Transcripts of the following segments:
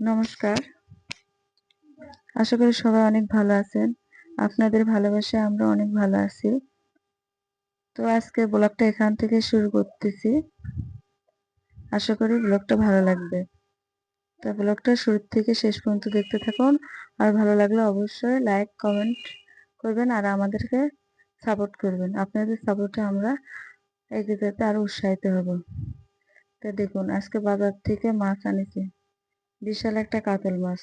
নমস্কার। আশা করি সবাই অনেক ভালো আছেন। আপনাদের ভালোবাসায় আমরা অনেক ভালো আছি। তো আজকে ব্লগটা এখান থেকে শুরু করতেছি। আশা করি ব্লগটা ভালো লাগবে। তা ব্লগটা শুরু থেকে শেষ পর্যন্ত দেখতে থাকুন। আর ভালো লাগলে অবশ্যই লাইক কমেন্ট করবেন আর আমাদেরকে সাপোর্ট করবেন। আপনাদের সাপোর্টে আমরা এগিয়ে যেতে আরও উৎসাহিত হব। তা দেখুন, আজকে বাজার থেকে মাছ আনিছি। বিশাল একটা কাতল মাছ।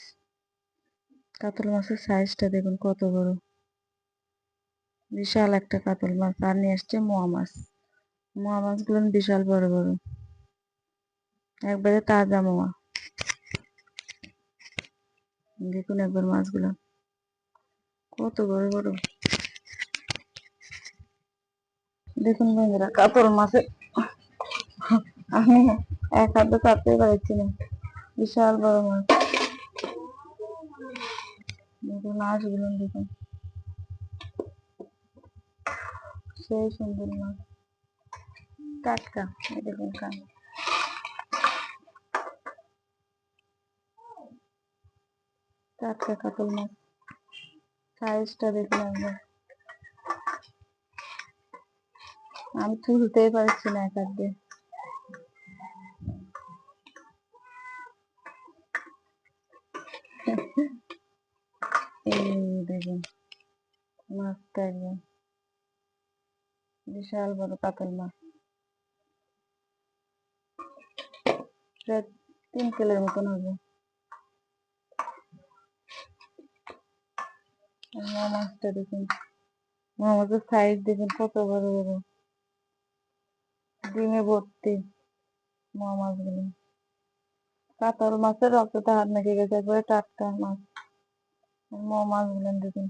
কাতল মাছের সাইজটা দেখুন কত বড়। বিশাল একটা কাতল মাছ, আর নিয়ে আসছে মোয়া মাছ। মোয়া মাছগুলো বিশাল বড় বড়। একবারে তাজা মোয়া। দেখুন একবার মাছগুলো। কত বড় বড়। দেখুন বন্ধুরা, কাতল মাছের আমি এক হাতে কাটতে পারছি না। বিশাল বড় মাছ। দেখুন মাছগুলো দেখুন। সেই সুন্দর মাছ। টাটকা দেখুন কান টাটকা কাতল মাছ। সাইজটা দেখুন একবার। আমি তুলতেই পারছি না এক দেখুন মাছটা একদম বিশাল বড় কাতল মাছ। প্রায় তিন কিলোর মতন হবে। মাছটা দেখুন। মাছের সাইজ দেখুন কত বড় বড়। ডিমে ভর্তি মাছগুলো। কাতল মাছের রক্তটা হাত মেখে গেছে, একবারে টাটকা মাছ। মা মাছগুলো দেখুন।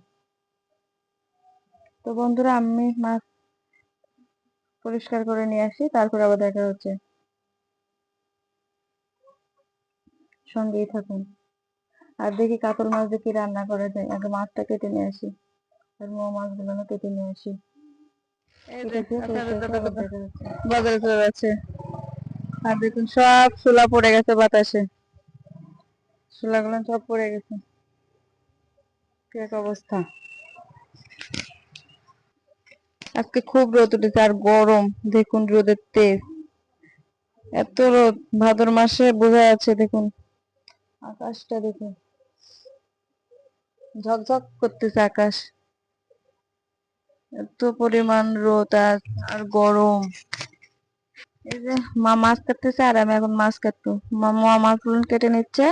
তো বন্ধুরা আমি মাছ পরিষ্কার করে নিয়ে আসি তারপর আবার দেখা হচ্ছে। সঙ্গেই থাকুন। আর দেখি কাতল মাছ রান্না করা যায়। আগে মাছটা কেটে নিয়ে আসি আর মোয়া মাছগুলো কেটে নিয়ে আসি। বাজারে চলে যাচ্ছে। আর দেখুন সব শোলা পড়ে গেছে বাতাসে। শোলাগুলো সব পড়ে গেছে। এক অবস্থা? আজকে খুব রোদ উঠেছে আর গরম। দেখুন রোদের তেজ। এত রোদ। ভাদর মাসে বোঝা যাচ্ছে, দেখুন। আকাশটা দেখুন। ঝকঝক করতেছে আকাশ। এত পরিমাণ রোদ আর গরম। এই যে মা মাছ কাটতেছে আর আমি এখন মাছ কাটবো। মা মা মাছগুলো কেটে নিচ্ছে।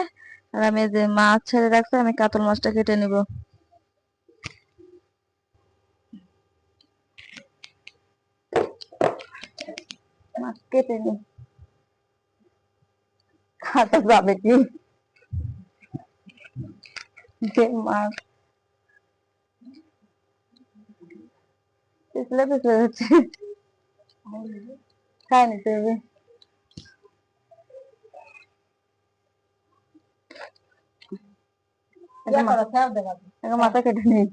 আর আমি যে মাছ ছেড়ে রাখছে, আমি কাতল মাছটা কেটে নিব। মাছ কেটে নি কাটা যাবে কি? মাছ পিছলে পিছলে যাচ্ছে। খাই নিতে হবে। মাথা কেটে নিই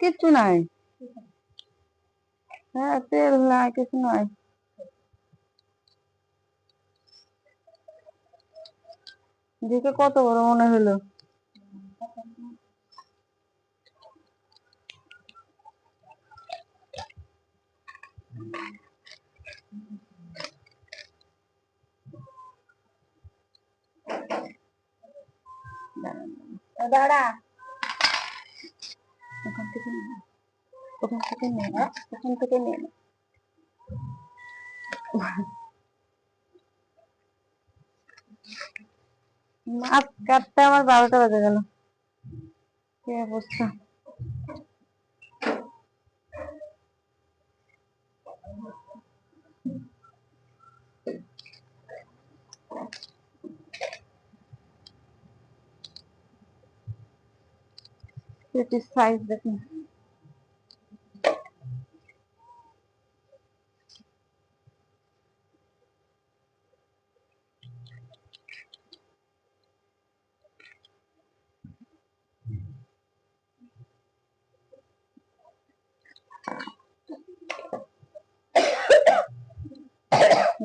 কিচ্ছু নাই। হ্যাঁ তেল নাই কিছু নাই। দেখে কত বড় মনে হলো। দাঁড়া। ওখান থেকে ওখান থেকে নে ওখান থেকে নে। মাছ কাটতে আমার বারোটা বাজে গেল কে অবস্থা? criticize the thing.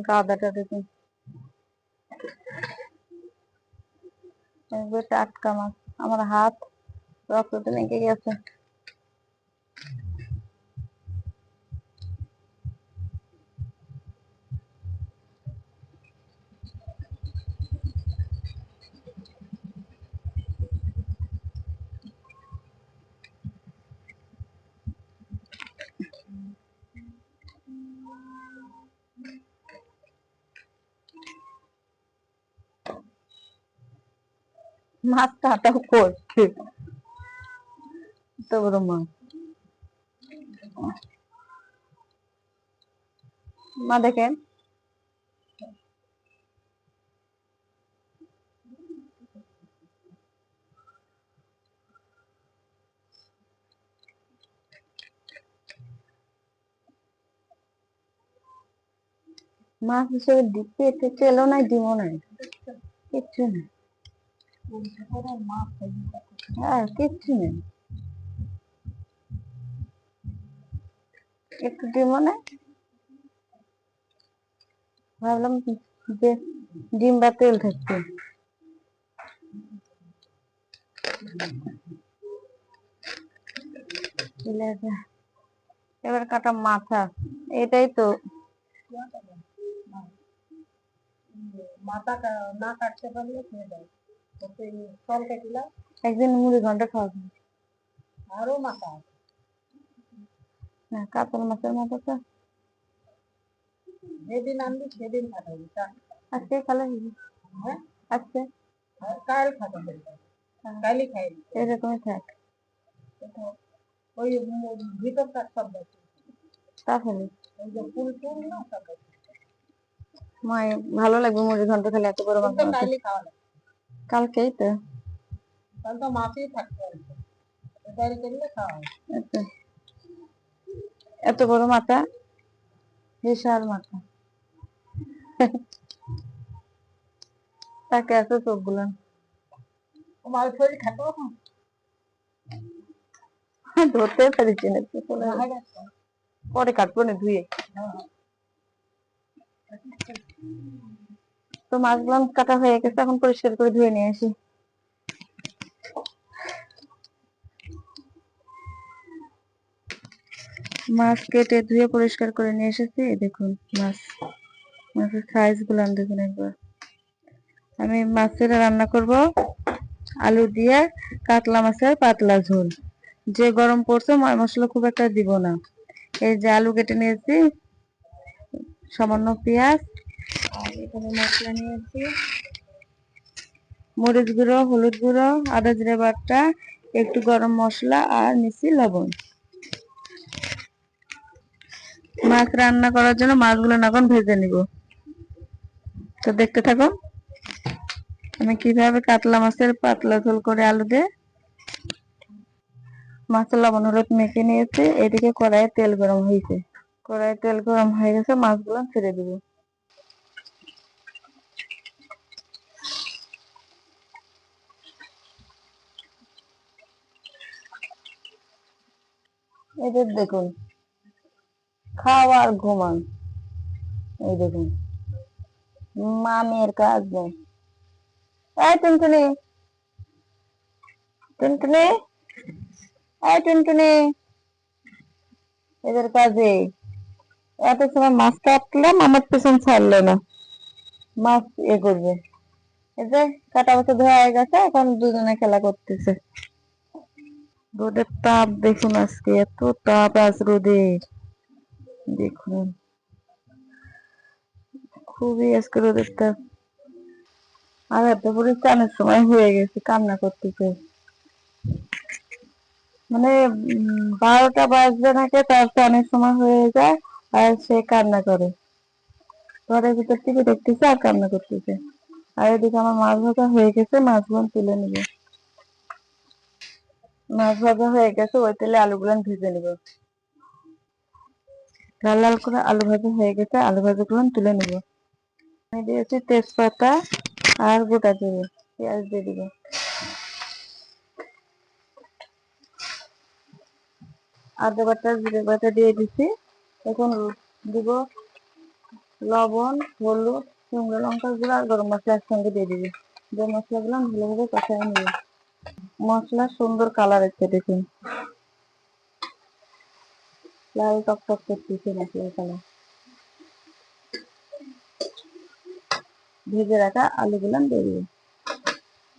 গাদাটা দেখুন টাটকা মাছ আমার হাত রক্ততে লেগে গেছে মাছ কাটাও করছে এত বড় মাছ মা দেখেন। মাছ হিসেবে দিতে তেলও নাই, ডিমও নাই। কিচ্ছু নেই। হ্যাঁ কিচ্ছু নেই। একটু ডিমও নেই ভাবলাম যে ডিম বা তেল থাকছে এবার কাটা মাথা। এটাই তো। মাথা না কাটতে পারলে খেয়ে দেয় একদিন মুড়ি ঘণ্টা খাওয়া। আরও মাথা আছে। না কাতল মাছের মাথাটা যেদিন আনবি সেদিন খাটাবি আজকে খালে হ্যাঁ? আজকে? কাল খাটাবি কালই খাইবি এরকমই থাক। ওই ভিতরটা সব তাহলে ওই যে ফুল টুল না সব মায় ভালো লাগবে মুড়ি ঘণ্টা খেলে এত বড় মাছ তো কালই খাওয়া লাগে। কালকেই তো। তাহলে তো মাছই থাকতে অল্প এটাই করলে খাওয়া এত বড় মাথা? বিশাল মাথা। তাকে এত চোখগুলো শরীর খাটো ধরতে পারিছি না। পরে কাটবো না ধুয়ে। তো মাছগুলো কাটা হয়ে গেছে এখন পরিষ্কার করে ধুয়ে নিয়ে আসি। মাছ কেটে ধুয়ে পরিষ্কার করে নিয়ে এসেছি। দেখুন মাছ, মাছের সাইজ গুলান দেখুন একবার। আমি মাছের রান্না করব, আলু দিয়ে কাতলা মাছের পাতলা ঝোল। যে গরম পড়ছে মশলা খুব একটা দিব না। এই যে আলু কেটে নিয়েছি, সামান্য পেঁয়াজ, আর এখানে মশলা নিয়েছি। মরিচ গুঁড়ো, হলুদ গুঁড়ো, আদা জিরে বাটা, একটু গরম মশলা, আর নিচ্ছি লবণ। মাছ রান্না করার জন্য মাছগুলো এখন ভেজে নিব। তো দেখতে থাকো। আমি কীভাবে কাতলা মাছের পাতলা ঝোল করে আলু দিয়ে মাছের লবণ হলুদ মেখে নিয়েছি, এদিকে কড়াইয়ে তেল গরম হয়েছে। কড়াইয়ে তেল গরম হয়ে গেছে, মাছগুলো ছেড়ে দিব। এদের দেখুন খাওয়া আর ঘুমান। এই দেখুন। মামের কাজ নেই। এই টুনটুনি। টুনটুনি। এই টুনটুনি। এদের কাজে। এত সময় মাছ কাটলাম আমার পেছন ছাড়লো না। মাছ এ করবে। এই যে কাটা বছর ধোয়া হয়ে গেছে, এখন দুজনে খেলা করতেছে। রোদের তাপ দেখুন আজকে, এত তাপ আজ রোদে। দেখুন। খুবই আজকে রোদের তাপ আর এত পরে চানের সময় হয়ে গেছে কান্না করতেছে। মানে বারোটা বাজবে নাকি, তার চানের সময় হয়ে যায় আর সে কান্না করে। ঘরের ভিতর থেকে দেখতেছে আর কান্না করতেছে। আর এদিকে আমার মাছ ভাজা হয়ে গেছে, মাছ মাছগুলো তুলে নিব। মাছ ভাজা হয়ে গেছে, ওই তেলে আলুগুলো ভেজে নিব। লাল লাল করে আলু ভাজা হয়ে গেছে, আলু ভাজাগুলো তুলে নিব। আমি দিয়েছি তেজপাতা আর গোটা জিরে, পেঁয়াজ দিয়ে দিব। আদা বাটা, জিরে বাটা দিয়ে দিছি। এখন দিব লবণ, হলুদ, শুকনো লঙ্কা গুঁড়ো আর গরম মশলা একসঙ্গে দিয়ে দিবি। যে মশলাগুলো ভালোভাবে কষায় নিবি। মশলা সুন্দর কালার এসছে দেখুন। লাল টক টক করতেছে মশলার কালার ভেজে রাখা আলুগুলো দিয়ে দিবি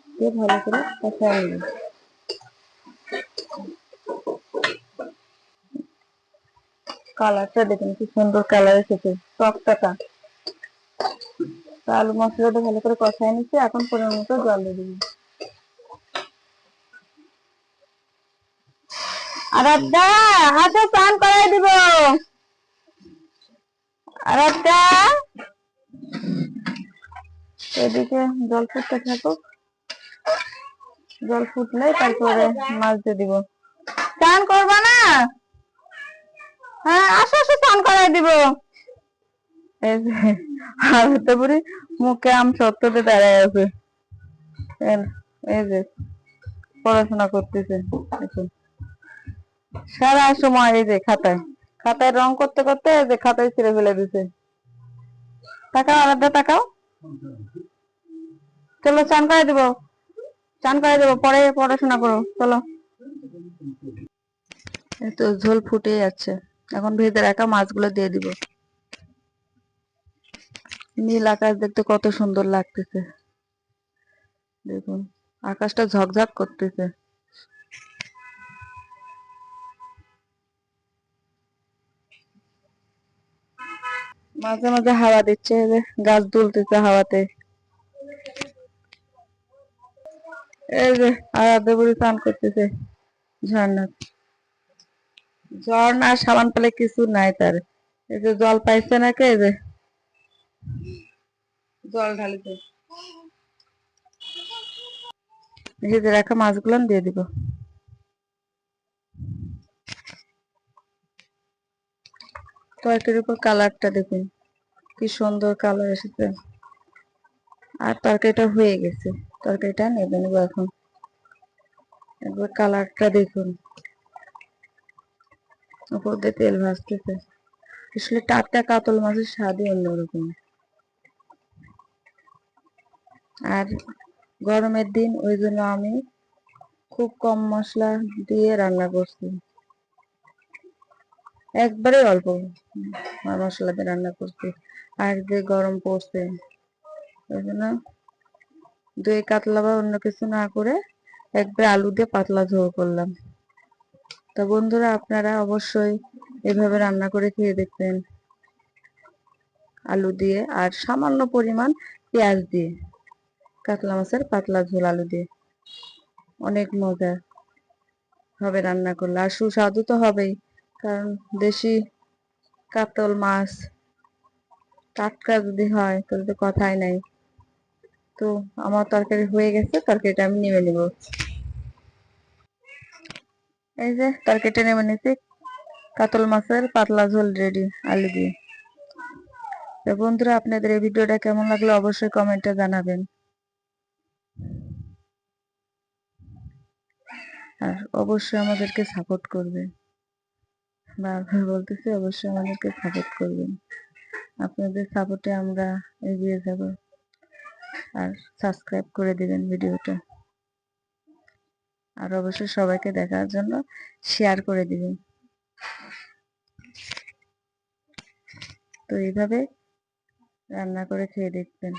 দিয়ে ভালো করে কষায় নিবি কালারটা দেখুন কি সুন্দর কালার এসেছে টকটাকা আলু মশলাটা ভালো করে কষায় নিচ্ছে এখন পরিমাণ মতো জল দিয়ে দিবি স্নান করাই দিব। এদিকে জল ফুটতে থাকুক। জল ফুটলে তারপরে মাছ দিয়ে দিব। স্নান না? হ্যাঁ আসো আসো স্নান করাই দিব। মুখে আম সত্যতে দাঁড়ায় আছে। এই যে, পড়াশোনা করতেছে। এখন সারা সময় এই যে খাতায়। খাতায় রং করতে করতে যে খাতায় ছিঁড়ে ফেলে দিছে। তাকাও আলাদা, তাকাও। চলো, চান করে দিব। চান করে দেবো, পরে পড়াশোনা করো। চলো। তো ঝোল ফুটে যাচ্ছে। এখন ভেজে রাখা মাছগুলো দিয়ে দিব। নীল আকাশ দেখতে কত সুন্দর লাগতেছে। দেখুন, আকাশটা ঝকঝক করতেছে। মাঝে মাঝে হাওয়া দিচ্ছে গাছ দুলতেছে হাওয়াতে। এই যে করতেছে ঝর্ণা ঝর্ণা সাবান পেলে কিছু নাই তার। এই যে জল পাইছে নাকি, এই যে জল ঢালিতে ভেজে রাখা মাছগুলো দিয়ে দিব। তরকারির উপর কালারটা দেখুন। কি সুন্দর কালার এসেছে। আর তরকারিটা হয়ে গেছে। তরকারিটা নেবে, নেব এখন। একবার কালারটা দেখুন। উপর দিয়ে তেল ভাজতেছে। আসলে টাটকা কাতল মাছের স্বাদই অন্যরকম। আর গরমের দিন ওই জন্য আমি খুব কম মশলা দিয়ে রান্না করছি। একবারে অল্প। মশলা দিয়ে রান্না করছি। আর যে গরম পড়ছে, ওই জন্য দই কাতলা বা অন্য কিছু না করে একবার আলু দিয়ে পাতলা ঝোল করলাম। তা বন্ধুরা, আপনারা অবশ্যই এভাবে রান্না করে খেয়ে দেখবেন। আলু দিয়ে আর সামান্য পরিমাণ পেঁয়াজ দিয়ে, কাতলা মাছের পাতলা ঝোল আলু দিয়ে। অনেক মজা হবে রান্না করলে। আর সুস্বাদু তো হবেই। কারণ দেশি কাতল মাছ, টাটকা যদি হয়, তাহলে তো কথাই নাই। তো আমার তরকারি হয়ে গেছে, তরকারিটা আমি নেমে নিব। এই যে তরকারিটা নেমে নিচ্ছি কাতল মাছের পাতলা ঝোল রেডি আলু দিয়ে। তো বন্ধুরা, আপনাদের এই ভিডিওটা কেমন লাগল অবশ্যই কমেন্টে জানাবেন। আর অবশ্যই আমাদেরকে সাপোর্ট করবেন। বারবার বলতেছি, অবশ্যই আমাদেরকে সাপোর্ট করবেন। আপনাদের সাপোর্টে আমরা এগিয়ে যাব। আর সাবস্ক্রাইব করে দিবেন ভিডিওটা। আর অবশ্যই সবাইকে দেখার জন্য শেয়ার করে দিবেন। তো এইভাবে রান্না করে খেয়ে দেখবেন।